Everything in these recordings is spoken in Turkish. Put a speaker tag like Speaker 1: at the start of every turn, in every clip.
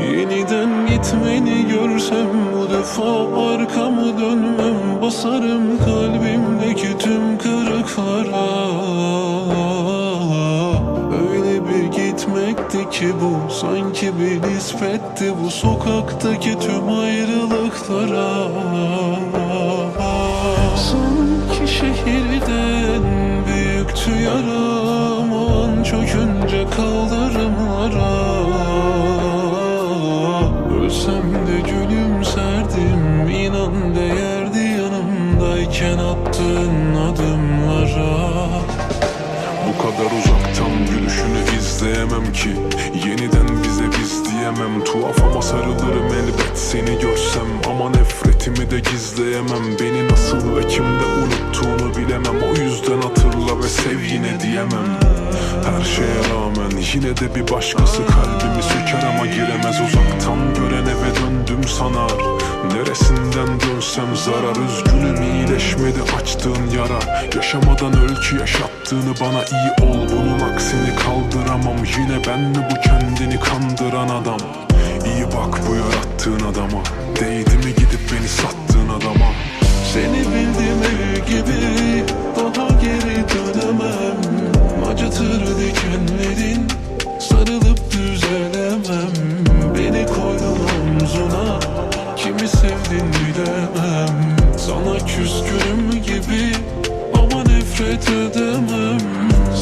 Speaker 1: Yeniden gitmeni görsem bu defa arkamı dönmem Basarım kalbimdeki tüm kırıklara. Öyle bir gitmekti ki bu sanki bir nispetti bu sokaktaki tüm ayrılıklara. Sanki şehirden büyüktü yaram an çökünce kaldırımlara attığın adımlara.
Speaker 2: Bu kadar uzaktan gülüşünü izleyemem ki. Yeniden bize biz diyemem. Tuhaf ama sarılırım elbet seni görsem. Ama nefretimi de gizleyemem. Beni nasıl ve kimde unuttuğunu bilemem. O yüzden hatırla ve sev yine diyemem. Her şeye rağmen yine de bir başkası kalbimi söker ama giremez. Uzaktan gören eve döndüm sanar Neresinden dönsem zarar Üzgünüm iyileşmedi açtığın yara. Yaşamadan öl ki yaşattığını bana iyi ol Bunun aksini kaldıramam. Yine ben mi bu kendini kandıran adam? İyi bak bu yarattığın adama. Değdi mi gidip beni sattığın adama?
Speaker 1: Seni bildim ev gibi küskünüm gibi Ama nefret edemem.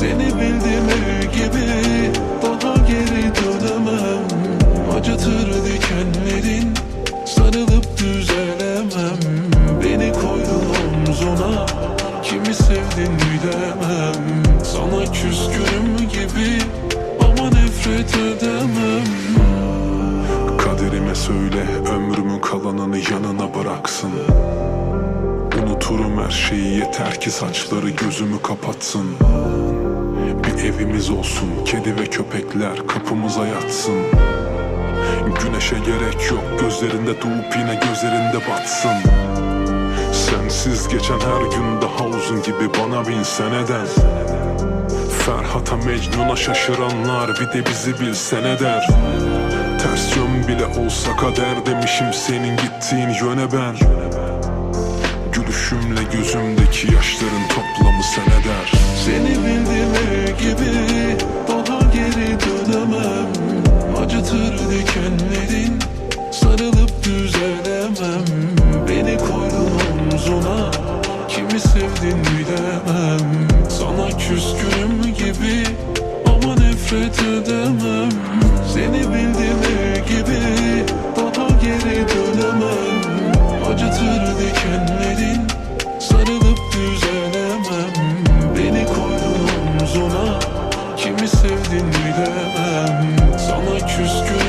Speaker 1: Seni bildim ev gibi Daha geri dönemem. Acıtır dikenlerin Sarılıp düzelemem. Beni koydun omzuna Kimi sevdin bilemem. Sana küskünüm gibi Ama nefret edemem.
Speaker 2: Kaderime söyle ömrümün kalanını yanına bıraksın Unuturum her şeyi yeter ki saçları gözümü kapatsın. Bir evimiz olsun kedi ve köpekler kapımıza yatsın. Güneşe gerek yok gözlerinde doğup yine gözlerinde batsın. Sensiz geçen her gün daha uzun gibi bana bin seneden. Ferhat'a Mecnun'a şaşıranlar bir de bizi bilse ne der? Ters yön bile olsa kader demişim senin gittiğin yöne ben Gülüşümle gözümdeki yaşların toplamı sen eder.
Speaker 1: Seni bildim ev gibi Daha geri dönemem. Acıtır dikenlerin Sarılıp düzelemem Beni koydun omzuna Kimi sevdin bilemem. Sana küskünüm gibi Ama nefret edemem. Seni bildim koydun omzuna